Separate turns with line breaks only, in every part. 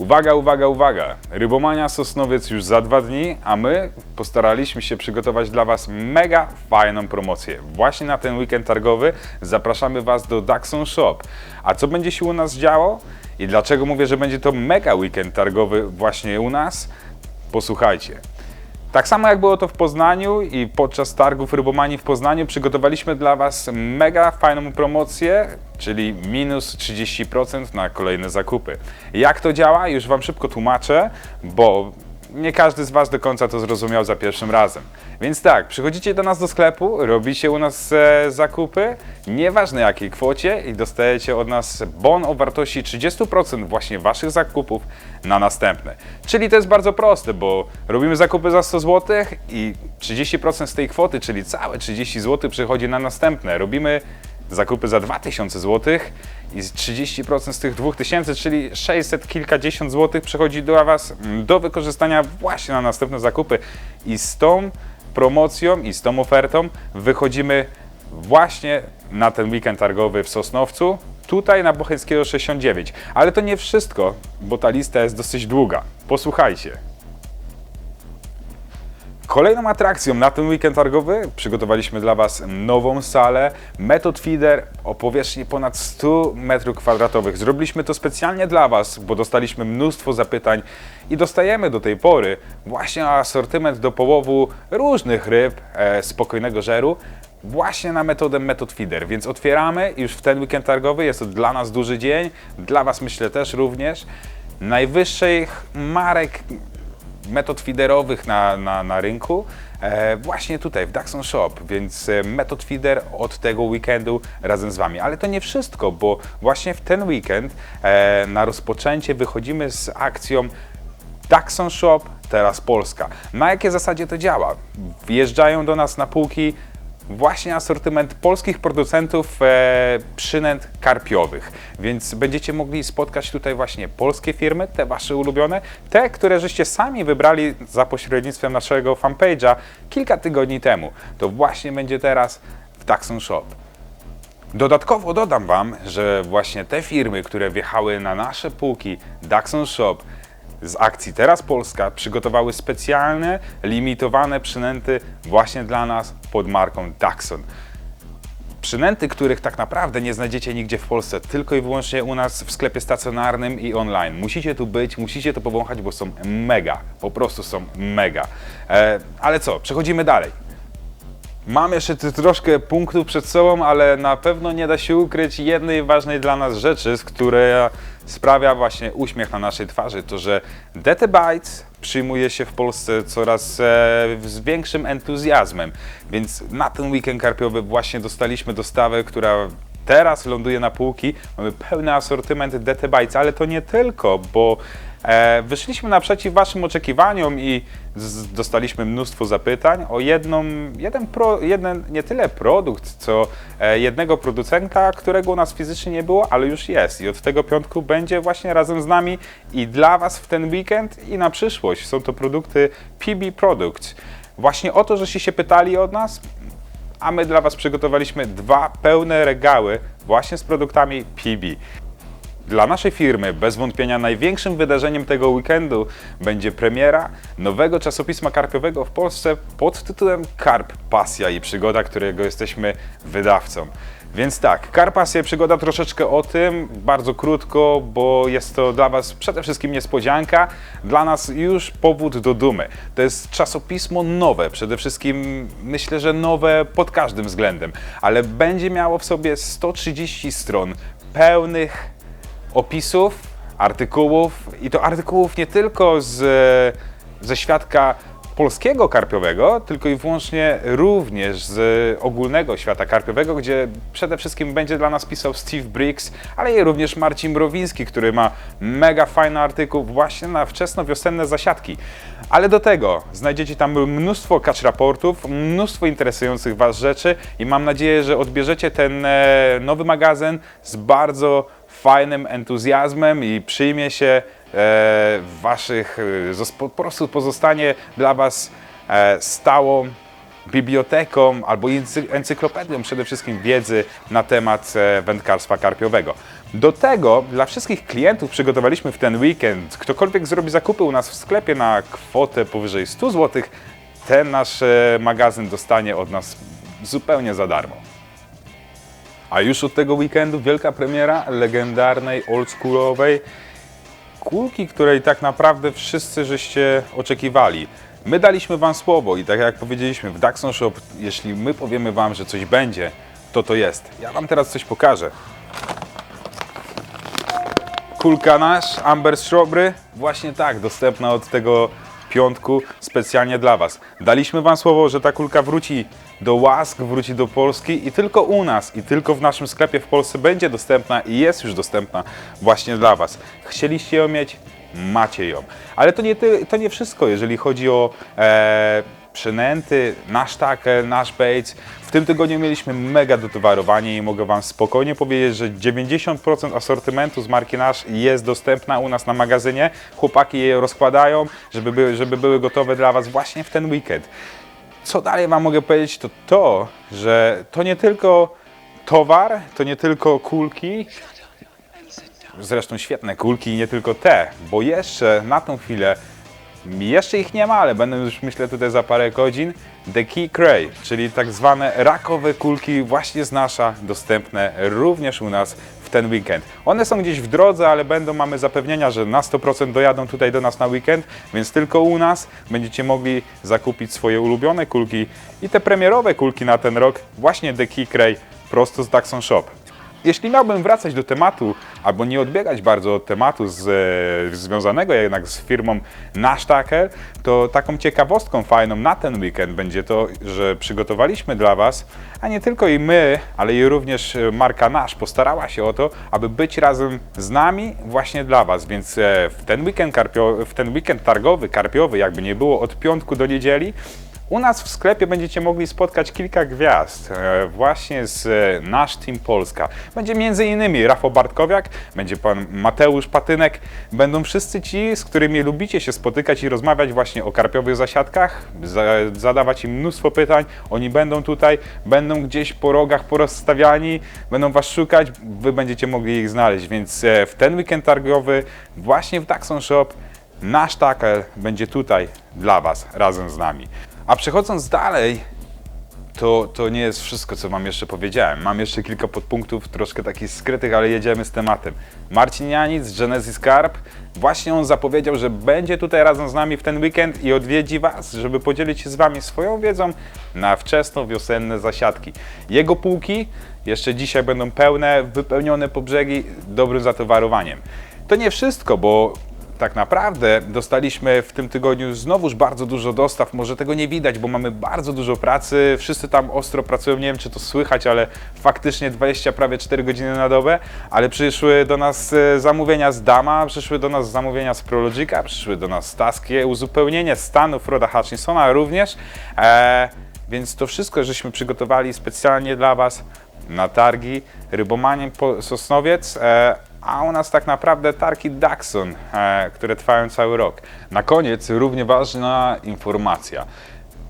Uwaga, uwaga, uwaga! Rybomania Sosnowiec już za dwa dni, a my postaraliśmy się przygotować dla Was mega fajną promocję. Właśnie na ten weekend targowy zapraszamy Was do Daxon Shop. A co będzie się u nas działo? I dlaczego mówię, że będzie to mega weekend targowy właśnie u nas? Posłuchajcie. Tak samo jak było to w Poznaniu i podczas targów Rybomanii w Poznaniu przygotowaliśmy dla Was mega fajną promocję, czyli minus 30% na kolejne zakupy. Jak to działa? Już Wam szybko tłumaczę, bo nie każdy z Was do końca to zrozumiał za pierwszym razem. Więc tak, przychodzicie do nas do sklepu, robicie u nas e, zakupy, nieważne jakiej kwocie i dostajecie od nas bon o wartości 30% właśnie Waszych zakupów na następne. Czyli to jest bardzo proste, bo robimy zakupy za 100 zł i 30% z tej kwoty, czyli całe 30 zł przychodzi na następne. Robimy zakupy za 2000 zł i z 30% z tych 2000, czyli 600 kilkadziesiąt złotych przychodzi do Was do wykorzystania właśnie na następne zakupy. I z tą promocją i z tą ofertą wychodzimy właśnie na ten weekend targowy w Sosnowcu, tutaj na Bocheńskiego 69. Ale to nie wszystko, bo ta lista jest dosyć długa. Posłuchajcie. Kolejną atrakcją na ten weekend targowy przygotowaliśmy dla Was nową salę Method Feeder o powierzchni ponad 100 m2. Zrobiliśmy to specjalnie dla Was, bo dostaliśmy mnóstwo zapytań i dostajemy do tej pory właśnie asortyment do połowu różnych ryb e, spokojnego żeru właśnie na metodę Method Feeder, więc otwieramy już w ten weekend targowy. Jest to dla nas duży dzień, dla Was myślę też również. Najwyższych marek metod feederowych na, na, na rynku e, właśnie tutaj w Daxon Shop, więc e, metod feeder od tego weekendu razem z Wami. Ale to nie wszystko, bo właśnie w ten weekend e, na rozpoczęcie wychodzimy z akcją Daxon Shop, teraz Polska. Na jakiej zasadzie to działa? Wjeżdżają do nas na półki właśnie asortyment polskich producentów e, przynęt karpiowych. Więc będziecie mogli spotkać tutaj właśnie polskie firmy, te wasze ulubione, te, które żeście sami wybrali za pośrednictwem naszego fanpage'a kilka tygodni temu. To właśnie będzie teraz w Daxon Shop. Dodatkowo dodam Wam, że właśnie te firmy, które wjechały na nasze półki Daxon Shop z akcji Teraz Polska przygotowały specjalne, limitowane przynęty właśnie dla nas pod marką Daxon. Przynęty, których tak naprawdę nie znajdziecie nigdzie w Polsce, tylko i wyłącznie u nas w sklepie stacjonarnym i online. Musicie tu być, musicie to powąchać, bo są mega, po prostu są mega. E, ale co, przechodzimy dalej. Mam jeszcze troszkę punktów przed sobą, ale na pewno nie da się ukryć jednej ważnej dla nas rzeczy, z której sprawia właśnie uśmiech na naszej twarzy, to że DT Bytes przyjmuje się w Polsce coraz e, z większym entuzjazmem, więc na ten weekend karpiowy właśnie dostaliśmy dostawę, która teraz ląduje na półki. Mamy pełny asortyment DT Bytes, ale to nie tylko, bo wyszliśmy naprzeciw Waszym oczekiwaniom i dostaliśmy mnóstwo zapytań o jedną, jeden, pro, jeden nie tyle produkt, co e, jednego producenta, którego u nas fizycznie nie było, ale już jest. I od tego piątku będzie właśnie razem z nami i dla Was w ten weekend i na przyszłość. Są to produkty PB Products. Właśnie o to, żeście się pytali od nas, a my dla Was przygotowaliśmy dwa pełne regały właśnie z produktami PB. Dla naszej firmy bez wątpienia największym wydarzeniem tego weekendu będzie premiera nowego czasopisma karpiowego w Polsce pod tytułem Karp Pasja i Przygoda, którego jesteśmy wydawcą. Więc tak, Karp Pasja i Przygoda troszeczkę o tym, bardzo krótko, bo jest to dla Was przede wszystkim niespodzianka, dla nas już powód do dumy. To jest czasopismo nowe, przede wszystkim myślę, że nowe pod każdym względem, ale będzie miało w sobie 130 stron pełnych opisów, artykułów i to artykułów nie tylko z, ze świadka polskiego karpiowego, tylko i wyłącznie również z ogólnego świata karpiowego, gdzie przede wszystkim będzie dla nas pisał Steve Briggs, ale i również Marcin Browiński, który ma mega fajny artykuł właśnie na wczesno-wiosenne zasiadki. Ale do tego znajdziecie tam mnóstwo catch raportów, mnóstwo interesujących Was rzeczy i mam nadzieję, że odbierzecie ten e, nowy magazyn z bardzo fajnym entuzjazmem i przyjmie się e, waszych, e, po prostu pozostanie dla was e, stałą biblioteką albo ency- encyklopedią przede wszystkim wiedzy na temat wędkarstwa karpiowego. Do tego dla wszystkich klientów przygotowaliśmy w ten weekend, ktokolwiek zrobi zakupy u nas w sklepie na kwotę powyżej 100 zł, ten nasz magazyn dostanie od nas zupełnie za darmo. A już od tego weekendu wielka premiera legendarnej, oldschoolowej kulki, której tak naprawdę wszyscy żeście oczekiwali. My daliśmy Wam słowo i tak jak powiedzieliśmy w Daxon Shop, jeśli my powiemy Wam, że coś będzie, to to jest. Ja Wam teraz coś pokażę. Kulka nasz, Amber Strawberry, właśnie tak, dostępna od tego piątku specjalnie dla Was. Daliśmy Wam słowo, że ta kulka wróci do łask, wróci do Polski i tylko u nas, i tylko w naszym sklepie w Polsce będzie dostępna i jest już dostępna właśnie dla Was. Chcieliście ją mieć? Macie ją. Ale to nie, to nie wszystko, jeżeli chodzi o e, przynęty, nasz tackle, nasz bait. W tym tygodniu mieliśmy mega dotowarowanie i mogę Wam spokojnie powiedzieć, że 90% asortymentu z marki Nasz jest dostępna u nas na magazynie. Chłopaki je rozkładają, żeby były, żeby były gotowe dla Was właśnie w ten weekend. Co dalej Wam mogę powiedzieć, to to, że to nie tylko towar, to nie tylko kulki, zresztą świetne kulki i nie tylko te, bo jeszcze na tą chwilę jeszcze ich nie ma, ale będą już myślę tutaj za parę godzin. The Key Cray, czyli tak zwane rakowe kulki właśnie z nasza, dostępne również u nas ten weekend. One są gdzieś w drodze, ale będą, mamy zapewnienia, że na 100% dojadą tutaj do nas na weekend, więc tylko u nas będziecie mogli zakupić swoje ulubione kulki i te premierowe kulki na ten rok, właśnie The Key Cray prosto z Daxon Shop. Jeśli miałbym wracać do tematu, albo nie odbiegać bardzo od tematu z, e, związanego jednak z firmą Nasz Tacker, to taką ciekawostką fajną na ten weekend będzie to, że przygotowaliśmy dla Was, a nie tylko i my, ale i również e, marka Nasz postarała się o to, aby być razem z nami właśnie dla Was, więc e, w ten weekend, karpio, w ten weekend targowy, karpiowy, jakby nie było, od piątku do niedzieli, u nas w sklepie będziecie mogli spotkać kilka gwiazd e, właśnie z e, Nasz Team Polska. Będzie m.in. Rafał Bartkowiak, będzie pan Mateusz Patynek, będą wszyscy ci, z którymi lubicie się spotykać i rozmawiać właśnie o karpiowych zasiadkach, za, zadawać im mnóstwo pytań. Oni będą tutaj, będą gdzieś po rogach porozstawiani, będą was szukać, wy będziecie mogli ich znaleźć, więc e, w ten weekend targowy właśnie w Daxon Shop nasz tackle będzie tutaj dla Was, razem z nami. A przechodząc dalej, to, to nie jest wszystko, co Wam jeszcze powiedziałem. Mam jeszcze kilka podpunktów, troszkę takich skrytych, ale jedziemy z tematem. Marcin Janic Genesis Carp, właśnie on zapowiedział, że będzie tutaj razem z nami w ten weekend i odwiedzi Was, żeby podzielić się z Wami swoją wiedzą na wczesno-wiosenne zasiadki. Jego półki jeszcze dzisiaj będą pełne, wypełnione po brzegi dobrym zatowarowaniem. To nie wszystko, bo tak naprawdę dostaliśmy w tym tygodniu znowuż bardzo dużo dostaw. Może tego nie widać, bo mamy bardzo dużo pracy. Wszyscy tam ostro pracują. Nie wiem, czy to słychać, ale faktycznie 20, prawie 4 godziny na dobę. Ale przyszły do nas e, zamówienia z Dama, przyszły do nas zamówienia z Prologica, przyszły do nas taskie uzupełnienie stanów Roda Hutchinsona również. E, więc to wszystko, żeśmy przygotowali specjalnie dla Was na targi Rybomanie po Sosnowiec. E, a u nas tak naprawdę targi Daxon, e, które trwają cały rok. Na koniec równie ważna informacja.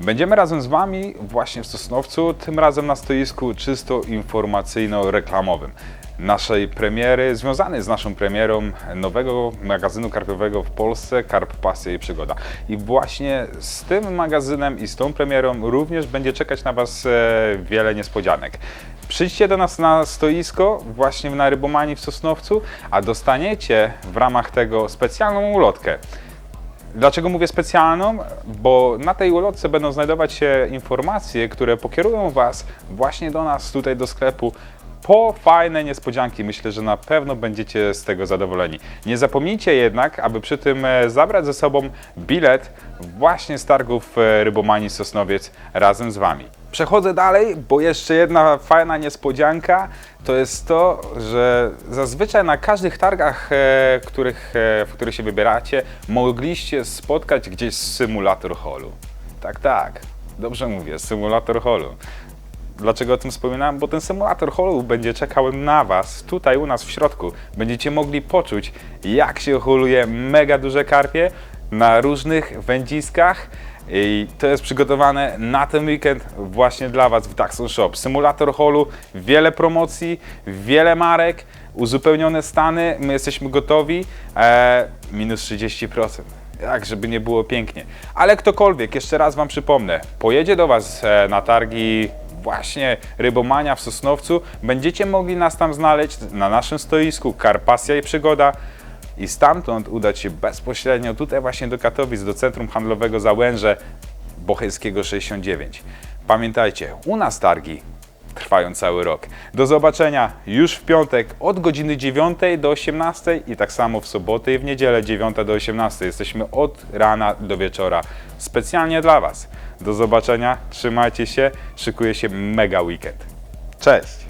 Będziemy razem z Wami właśnie w Sosnowcu, tym razem na stoisku czysto informacyjno-reklamowym naszej premiery, związanej z naszą premierą nowego magazynu karpiowego w Polsce, Karp Pasja i Przygoda. I właśnie z tym magazynem i z tą premierą również będzie czekać na Was e, wiele niespodzianek. Przyjdźcie do nas na stoisko, właśnie na Rybomanii w Sosnowcu, a dostaniecie w ramach tego specjalną ulotkę. Dlaczego mówię specjalną? Bo na tej ulotce będą znajdować się informacje, które pokierują Was właśnie do nas, tutaj do sklepu, po fajne niespodzianki. Myślę, że na pewno będziecie z tego zadowoleni. Nie zapomnijcie jednak, aby przy tym e, zabrać ze sobą bilet właśnie z targów e, Rybomanii Sosnowiec razem z Wami. Przechodzę dalej, bo jeszcze jedna fajna niespodzianka to jest to, że zazwyczaj na każdych targach, e, których, e, w których się wybieracie, mogliście spotkać gdzieś symulator holu. Tak, tak, dobrze mówię, symulator holu. Dlaczego o tym wspominam? Bo ten symulator holu będzie czekał na Was, tutaj u nas w środku. Będziecie mogli poczuć, jak się holuje mega duże karpie na różnych wędziskach I to jest przygotowane na ten weekend właśnie dla Was w Daxon Shop. Symulator holu, wiele promocji, wiele marek, uzupełnione stany, my jesteśmy gotowi, e, minus 30%. Tak, żeby nie było pięknie. Ale ktokolwiek, jeszcze raz Wam przypomnę, pojedzie do Was e, na targi właśnie Rybomania w Sosnowcu, będziecie mogli nas tam znaleźć na naszym stoisku Karpasja i Przygoda i stamtąd udać się bezpośrednio tutaj właśnie do Katowic, do Centrum Handlowego Załęże Bocheńskiego 69. Pamiętajcie, u nas targi trwają cały rok. Do zobaczenia już w piątek od godziny 9 do 18 i tak samo w sobotę i w niedzielę 9 do 18. Jesteśmy od rana do wieczora specjalnie dla Was. Do zobaczenia, trzymajcie się, szykuje się mega weekend. Cześć!